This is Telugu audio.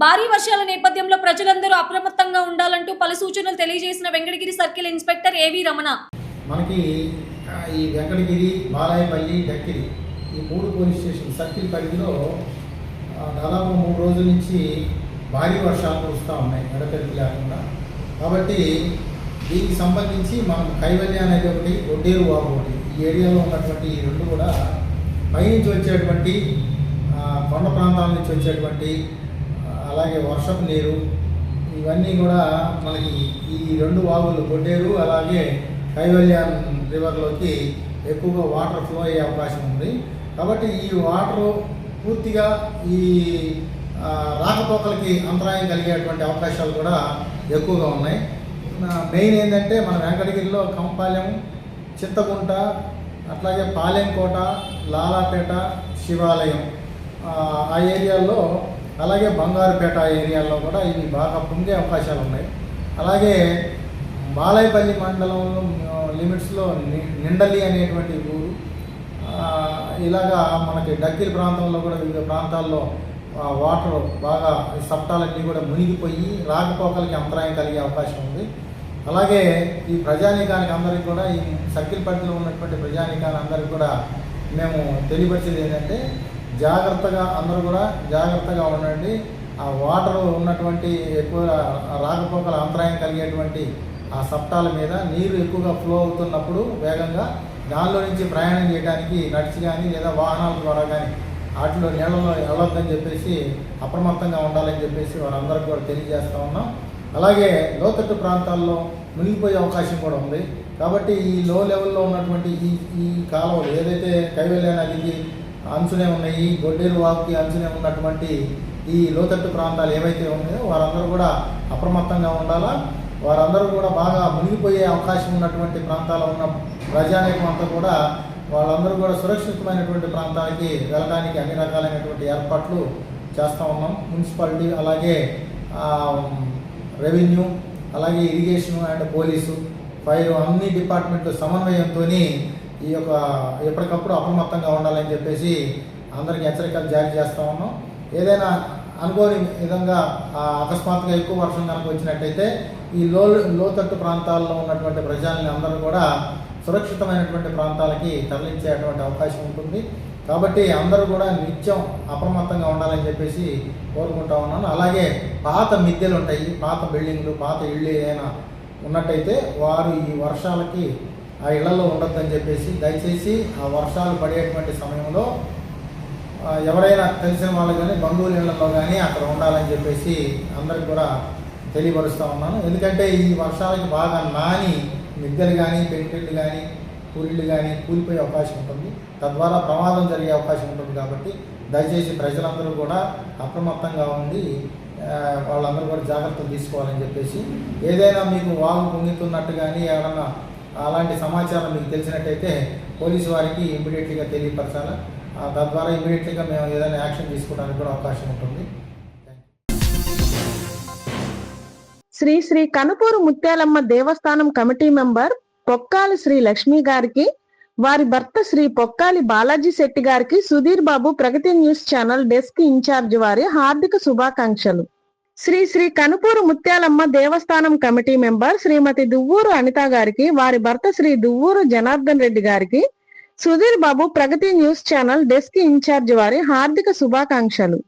భారీ వర్షాల నేపథ్యంలో ప్రజలందరూ అప్రమత్తంగా ఉండాలంటూ పలు సూచనలు తెలియజేసిన వెంకటగిరి సర్కిల్ ఇన్స్పెక్టర్ ఏవి రమణ. మనకి ఈ వెంకటగిరి బాలాయపల్లి డక్కిరి ఈ మూడు పోలీస్ స్టేషన్ సర్కిల్ పరిధిలో దాదాపు మూడు రోజుల నుంచి భారీ వర్షాలు కురుస్తూ ఉన్నాయి ఎడతెరిపి లేకుండా. కాబట్టి దీనికి సంబంధించి మనం కైవల్య అనేది ఒకటి ఒడ్డేరు వాగు ఒకటి ఈ ఏరియాలో ఉన్నటువంటి ఈ రెండు కూడా పైనుంచి వచ్చేటువంటి కొండ ప్రాంతాల నుంచి వచ్చేటువంటి అలాగే వర్షపు నీరు ఇవన్నీ కూడా మనకి ఈ రెండు వాగులు గొడ్డేరు అలాగే కైవల్యాన్ రివర్లోకి ఎక్కువగా వాటర్ ఫ్లో అయ్యే అవకాశం ఉంది. కాబట్టి ఈ వాటర్ పూర్తిగా ఈ రాకపోకలకి అంతరాయం కలిగేటువంటి అవకాశాలు కూడా ఎక్కువగా ఉన్నాయి. మెయిన్ ఏంటంటే మన వెంకటగిరిలో కంపాలెం చింతకుంట అట్లాగే పాలెంకోట లాలాపేట శివాలయం. ఆ, ఆ ఏరియాల్లో అలాగే బంగారుపేట ఏరియాల్లో కూడా ఇవి బాగా పొంగే అవకాశాలు ఉన్నాయి. అలాగే బాలాయపల్లి మండలంలో లిమిట్స్లో ని- నిండలి అనేటువంటి ఊరు ఇలాగా మనకి డక్కిల్ ప్రాంతంలో కూడా వివిధ ప్రాంతాల్లో వాటర్ బాగా సప్తాలన్నీ కూడా మునిగిపోయి రాకపోకలకి అంతరాయం కలిగే అవకాశం ఉంది. అలాగే ఈ ప్రజానీకానికి అందరికీ కూడా ఈ సర్కిల్ పరిధిలో ఉన్నటువంటి ప్రజానీకాన్ని అందరికీ కూడా మేము తెలియపరిచేది ఏంటంటే జాగ్రత్తగా అందరూ కూడా జాగ్రత్తగా ఉండండి. ఆ వాటర్ ఉన్నటువంటి ఎక్కువ రాకపోకల అంతరాయం కలిగేటువంటి ఆ సప్టాల మీద నీరు ఎక్కువగా ఫ్లో అవుతున్నప్పుడు వేగంగా దానిలో నుంచి ప్రయాణం చేయడానికి నడిచి కానీ లేదా వాహనాల ద్వారా కానీ వాటిలో నీళ్ళలో వెళ్ళొద్దని చెప్పేసి అప్రమత్తంగా ఉండాలని చెప్పేసి వారందరికీ కూడా తెలియజేస్తూ ఉన్నాం. అలాగే లోతట్టు ప్రాంతాల్లో మునిగిపోయే అవకాశం కూడా ఉంది. కాబట్టి ఈ లో లెవెల్లో ఉన్నటువంటి ఈ ఈ కాలువలు ఏదైతే కైవల్య నదికి అంచునే ఉన్నాయి గొడ్డేరు వాగుకి అంచునే ఉన్నటువంటి ఈ లోతట్టు ప్రాంతాలు ఏవైతే ఉన్నాయో వారందరూ కూడా అప్రమత్తంగా ఉండాలా? వారందరూ కూడా బాగా మునిగిపోయే అవకాశం ఉన్నటువంటి ప్రాంతాల్లో ఉన్న ప్రజానేకం అంతా కూడా వాళ్ళందరూ కూడా సురక్షితమైనటువంటి ప్రాంతాలకి వెళ్ళడానికి అన్ని రకాలైనటువంటి ఏర్పాట్లు చేస్తూ ఉన్నాం. మున్సిపాలిటీ అలాగే రెవెన్యూ అలాగే ఇరిగేషన్ అండ్ పోలీసు ఫైర్ అన్ని డిపార్ట్మెంట్ల సమన్వయంతో ఈ యొక్క ఎప్పటికప్పుడు అప్రమత్తంగా ఉండాలని చెప్పేసి అందరికీ హెచ్చరికలు జారీ చేస్తూ ఉన్నాం. ఏదైనా అనుకోని విధంగా ఆ, అకస్మాత్తుగా ఎక్కువ వర్షం కనుక వచ్చినట్టయితే ఈ లో లోతట్టు ప్రాంతాల్లో ఉన్నటువంటి ప్రజల్ని అందరూ కూడా సురక్షితమైనటువంటి ప్రాంతాలకి తరలించేటువంటి అవకాశం ఉంటుంది. కాబట్టి అందరూ కూడా నిత్యం అప్రమత్తంగా ఉండాలని చెప్పేసి కోరుకుంటా ఉన్నాను. అలాగే పాత మిద్దెలు ఉంటాయి పాత బిల్డింగ్లు పాత ఇళ్ళు ఏదైనా ఉన్నట్టయితే వారు ఈ వర్షాలకి ఆ ఇళ్ళలో ఉండొద్దని చెప్పేసి దయచేసి ఆ వర్షాలు పడేటువంటి సమయంలో ఎవరైనా తెలిసిన వాళ్ళు కానీ బంధువుల ఇళ్ళలో కానీ అక్కడ ఉండాలని చెప్పేసి అందరికి కూడా తెలియపరుస్తూ ఉన్నాను. ఎందుకంటే ఈ వర్షాలకి బాగా నాని మిద్దెలు కానీ పెంకిళ్ళు కానీ పూరిళ్ళు కానీ కూలిపోయే అవకాశం ఉంటుంది. తద్వారా ప్రమాదం జరిగే అవకాశం ఉంటుంది కాబట్టి దయచేసి ప్రజలందరూ కూడా అప్రమత్తంగా ఉండి వాళ్ళందరూ కూడా జాగ్రత్తలు తీసుకోవాలని చెప్పేసి ఏదైనా మీకు వాగు పొంగుతున్నట్టు కానీ ఏమన్నా అలాంటి సమాచారం మీకు తెలిసినట్టయితే పోలీసు వారికి ఇమీడియట్లీగా తెలియపరచాలా? తద్వారా ఇమీడియట్లీగా మేము ఏదైనా యాక్షన్ తీసుకోవడానికి కూడా అవకాశం ఉంటుంది. శ్రీ శ్రీ కనుపూరు ముత్యాలమ్మ దేవస్థానం కమిటీ మెంబర్ పొక్కాలి శ్రీ లక్ష్మి గారికి వారి భర్త శ్రీ పొక్కాలి బాలాజీ శెట్టి గారికి Sudheer Babu Pragathi news channel desk incharge వారి హార్దిక శుభాకాంక్షలు. శ్రీ శ్రీ కనుపూరు ముత్యాలమ్మ దేవస్థానం కమిటీ మెంబర్ శ్రీమతి దువ్వూరు అనిత గారికి వారి భర్త శ్రీ దువ్వూరు జనార్దన్ రెడ్డి గారికి Sudheer Babu Pragathi news channel desk incharge వారి హార్దిక శుభాకాంక్షలు.